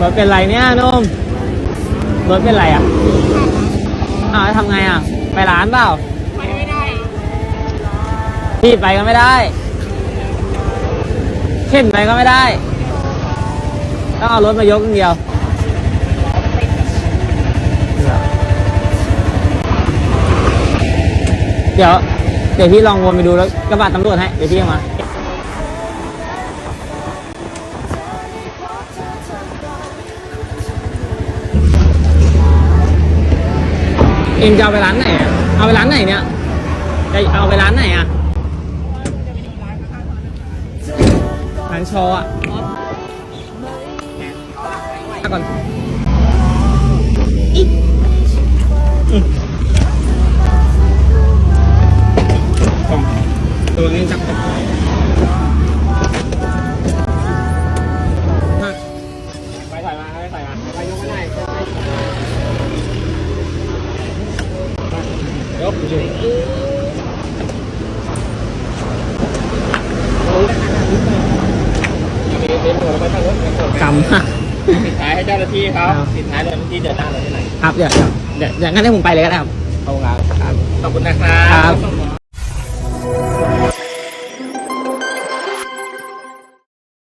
รถเป็นไรเนี่ยนุ่มรถเป็นไรอะอ้าวแล้วทำไงอะ ไปร้านเปล่าไปไม่ได้พี่ไปก็ไม่ได้เข็นไปก็ไม่ได้ ต้องเอารถมายกอย่างเดียวเดี๋ยวเดี๋ยวพี่ลองวนไปดูแล้วกระบะตำรวจให้เดี๋ยวพี่เอามา เอ็มจะเอาไปร้านไหนอะเอาไปร้านไหนเนี่ยจะเอาไปร้านไหนอะร้านโชว์อะก่อนอีกตัวนี้จับ ยกเฉยกำฮะติดท้ายให้เจ้าหน้าที่เขาครับติดท้ายเลยเมื่อกี้เดือดด้าเลยที่ไหน ครับเดี๋ยวเดี๋ยวเดี๋ยวงั้นให้ผมไปเลยก็ได้ครับ ขอบคุณครับขอบคุณนะครับ